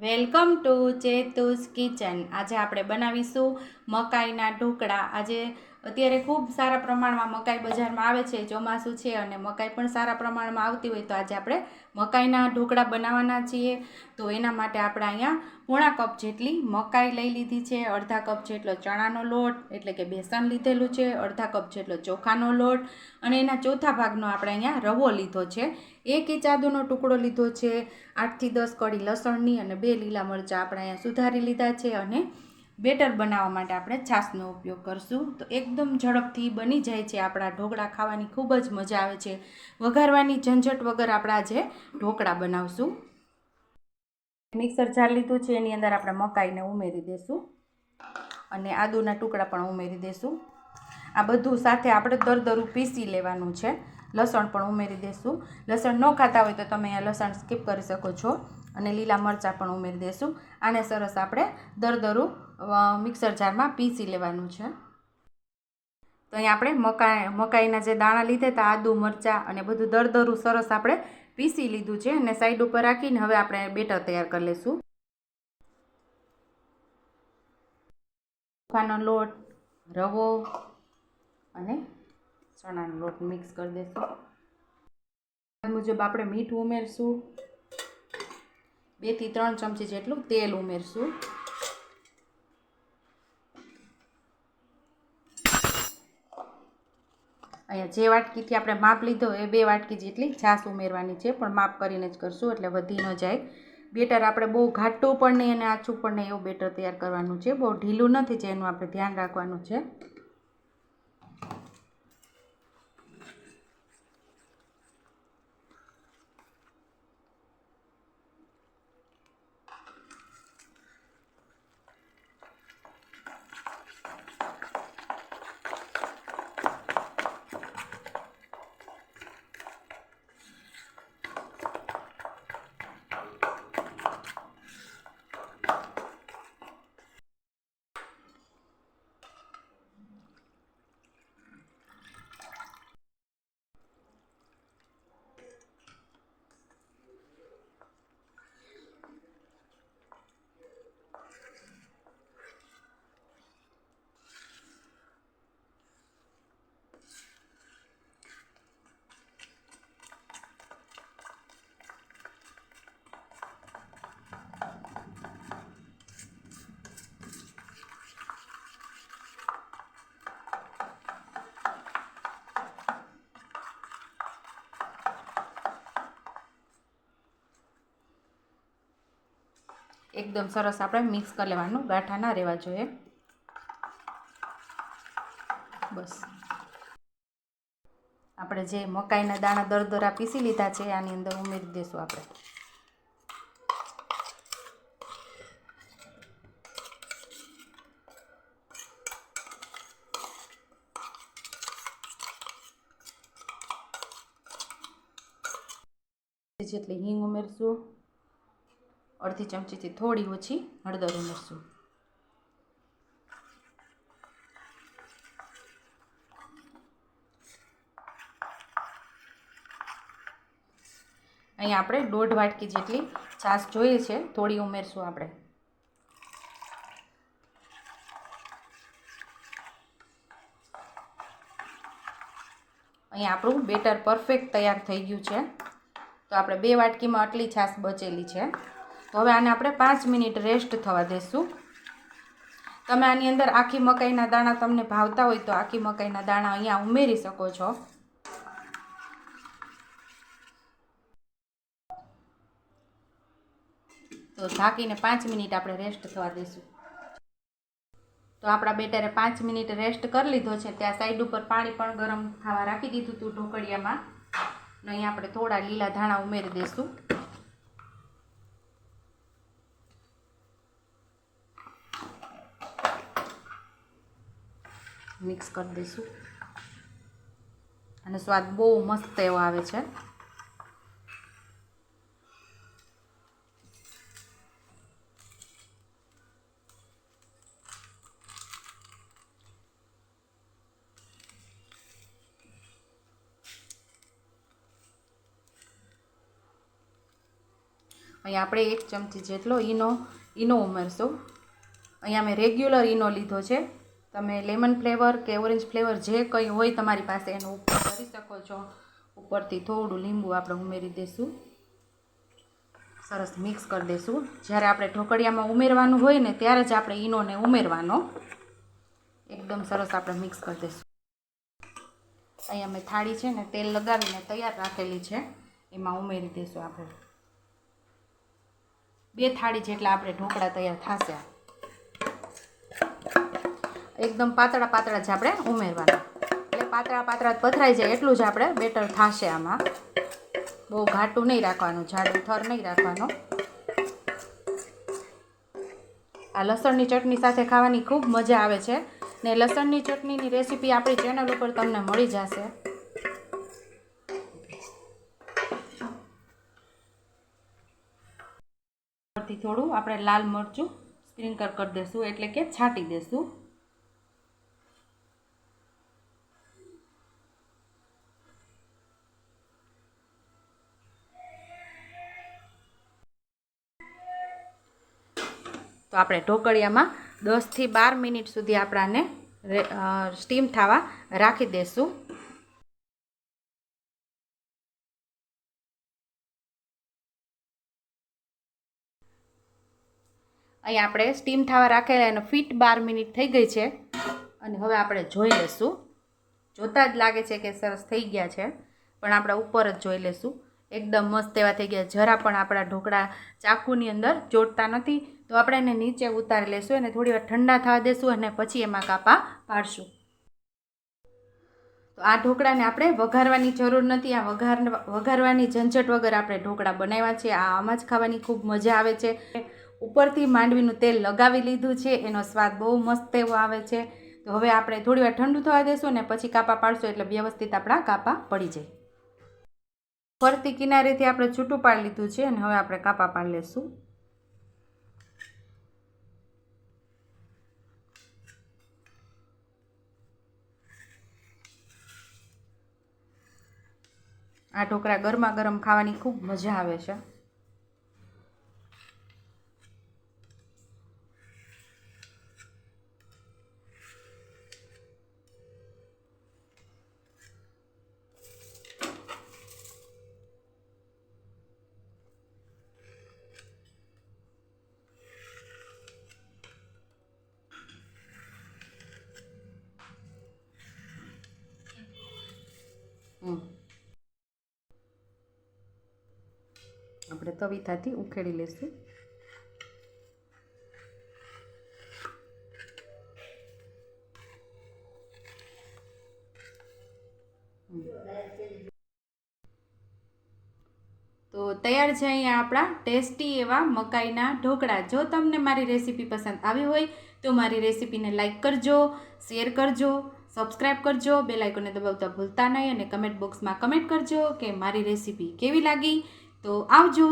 Welcome to ચેતુસ kitchen. આજે આપણે બનાવીશું મકાઈના ઢોકળા. આજે અત્યારે ખૂબ સારા પ્રમાણમાં મકાઈ બજારમાં આવે છે, ચોમાસું છે અને મકાઈ પણ સારા પ્રમાણમાં આવતી હોય તો આજે આપણે મકાઈના ઢોકળા બનાવવાના છીએ. તો એના માટે આપણે અહીંયા પોણા કપ જેટલી મકાઈ લઈ લીધી છે, અડધા કપ જેટલો ચણાનો લોટ, એટલે કે બેસન લીધેલું છે, અડધા કપ જેટલો ચોખાનો લોટ અને એના ચોથા ભાગનો આપણે અહીંયા રવો લીધો છે. એક ઇચાદુનો ટુકડો લીધો છે, આઠથી દસ કળી લસણની અને બે લીલા મરચાં આપણે અહીંયા સુધારી લીધા છે અને બેટર બનાવવા માટે આપણે છાશનો ઉપયોગ કરશું. તો એકદમ ઝડપથી બની જાય છે આપણા ઢોકળા ખાવાની, ખૂબ જ મજા આવે છે. વઘારવાની ઝંઝટ વગર આપણે આજે ઢોકળા બનાવશું. મિક્સર જાર લીધું છે, એની અંદર આપણે મકાઈને ઉમેરી દઈશું અને આદુના ટુકડા પણ ઉમેરી દઈશું આ બધું સાથે આપણે દરદરું પીસી લેવાનું છે. લસણ પણ ઉમેરી દઈશું લસણ ન ખાતા હોય તો તમે અહીંયા લસણ સ્કીપ કરી શકો છો. અને લીલા મરચાં પણ ઉમેરી દઈશું આને સરસ આપણે દરદરું મિક્સર જારમાં પીસી લેવાનું છે. તો અહીંયા આપણે મકાઈ, મકાઈના જે દાણા લીધા હતા, આદુ, મરચાં અને બધું દરદરું સરસ આપણે પીસી લીધું છે અને સાઈડ ઉપર રાખીને હવે આપણે બેટર તૈયાર કરી લઈશું ચોખાનો લોટ, રવો અને ચણાનો લોટ મિક્સ કરી દઈશું મુજબ આપણે મીઠું ઉમેરશું. બેથી ત્રણ ચમચી જેટલું તેલ ઉમેરશું. અહીંયા જે વાટકીથી આપણે માપ લીધો એ બે વાટકી જેટલી છાશ ઉમેરવાની છે, પણ માપ કરીને જ કરશું એટલે વધી ન જાય. બેટર આપણે બહુ ઘાટું પણ નહીં અને આછું પણ નહીં એવું બેટર તૈયાર કરવાનું છે. બહુ ઢીલું નથી, જેનું આપણે ધ્યાન રાખવાનું છે. એકદમ સરસ આપણે મિક્સ કરી લેવાનું, ગાંઠા ના રહેવા જોઈએ. બસ. આપણે જે મકાઈના દાણા દરદરા પીસી લીધા છે, આની અંદર ઉમેરી દઈશું આપણે. જેટલી હિંગ ઉમેરશું. અડધી ચમચીથી થોડી ઓછી હળદર ઉમેરશું. અહીંયા આપણે દોઢ વાટકી જેટલી છાશ જોઈએ છે, થોડી ઉમેરશું આપણે. અહીંયા આપણું બેટર પરફેક્ટ તૈયાર થઈ ગયું છે. તો આપણે બે વાટકીમાં આટલી છાશ બચેલી છે. તો હવે આને આપણે પાંચ મિનિટ રેસ્ટ થવા દઈશું તમે આની અંદર આખી મકાઈના દાણા તમને ભાવતા હોય તો આખી મકાઈના દાણા અહીંયા ઉમેરી શકો છો. તો ઢાંકીને પાંચ મિનિટ આપણે રેસ્ટ થવા દઈશું તો આપણા બેટરે પાંચ મિનિટ રેસ્ટ કરી લીધો છે. ત્યાં સાઈડ ઉપર પાણી પણ ગરમ થવા રાખી દીધું હતું ઢોકળિયામાં. અહીંયા આપણે થોડા લીલા ધાણા ઉમેરી દઈશું મિક્સ કરી દઈશું. અને સ્વાદ બહુ મસ્ત એવો આવે છે. અહીંયા આપણે એક ચમચી જેટલો ઈનો ઈનો ઉમેરશું. અહીંયા મેં રેગ્યુલર ઈનો લીધો છે. તમે લેમન ફ્લેવર કે ઓરેન્જ ફ્લેવર જે કંઈ હોય તમારી પાસે એનો ઉપયોગ કરી શકો છો. ઉપરથી થોડું લીંબુ આપણે ઉમેરી દઈશું સરસ મિક્સ કરી દઈશું જ્યારે આપણે ઢોકળિયામાં ઉમેરવાનું હોય ને ત્યારે જ આપણે ઈનોને ઉમેરવાનો. એકદમ સરસ આપણે મિક્સ કરી દઈશું અહીંયા મેં થાળી છે ને તેલ લગાવીને તૈયાર રાખેલી છે. એમાં ઉમેરી દઈશું આપણે. બે થાળી જેટલા આપણે ઢોકળા તૈયાર થશે. એકદમ પાતળા પાતળા જ આપણે ઉમેરવાના. એટલે પાતળા પાતળા પથરાઈ જાય એટલું જ આપણે બેટર થશે આમાં. બહુ ઘાટું નહીં રાખવાનું, જાડું થર નહીં રાખવાનો. આ લસણની ચટણી સાથે ખાવાની ખૂબ મજા આવે છે. ને લસણની ચટણીની રેસીપી આપણી ચેનલ ઉપર તમને મળી જશે. થોડું આપણે લાલ મરચું સ્પ્રિંકલ કરી દઈશું એટલે કે છાંટી દઈશું આપણે ઢોકળિયામાં દસથી બાર મિનિટ સુધી આપણાને સ્ટીમ થવા રાખી દઈશું અહીં આપણે સ્ટીમ થવા રાખેલા એનો ફીટ બાર મિનિટ થઈ ગઈ છે. અને હવે આપણે જોઈ લઈશું. જોતાં જ લાગે છે કે સરસ થઈ ગયા છે, પણ આપણે ઉપર જ જોઈ લઈશું. એકદમ મસ્ત એવા થઈ ગયા. જરા પણ આપણા ઢોકળા ચાકુની અંદર ચોટતા નથી. તો આપણે એને નીચે ઉતારી લઈશું અને થોડી વાર ઠંડા થવા દઈશું અને પછી એમાં કાપા પાડશું. તો આ ઢોકળાને આપણે વઘારવાની જરૂર નથી. આ વઘાર વઘારવાની ઝંઝટ વગર આપણે ઢોકળા બનાવ્યા છે. આ આમાં જ ખાવાની ખૂબ મજા આવે છે. ઉપરથી માંડવીનું તેલ લગાવી લીધું છે. એનો સ્વાદ બહુ મસ્ત એવો આવે છે. તો હવે આપણે થોડી વાર ઠંડુ થવા દેશું ને પછી કાપા પાડશું એટલે વ્યવસ્થિત આપણા કાપા પડી જાય. ફરતી કિનારેથી આપણે છૂટું પાડી લીધું છે અને હવે આપણે કાપા પાડી લઈશું આ ઢોકળા ગરમા ગરમ ખાવાની ખૂબ મજા આવે છે. આપણે તવીથાથી ઉખેડી લઈશું તો તૈયાર છે અહીંયા આપણા ટેસ્ટી એવા મકાઈના ઢોકળા. જો તમને મારી રેસીપી પસંદ આવી હોય તો મારી રેસીપીને લાઈક કરજો, શેર કરજો સબસ્ક્રાઈબ કરજો બે લાઇકોને દબાવતા ભૂલતા નહીં અને કમેન્ટ બોક્સમાં કમેન્ટ કરજો કે મારી રેસીપી કેવી લાગી. તો આવજો.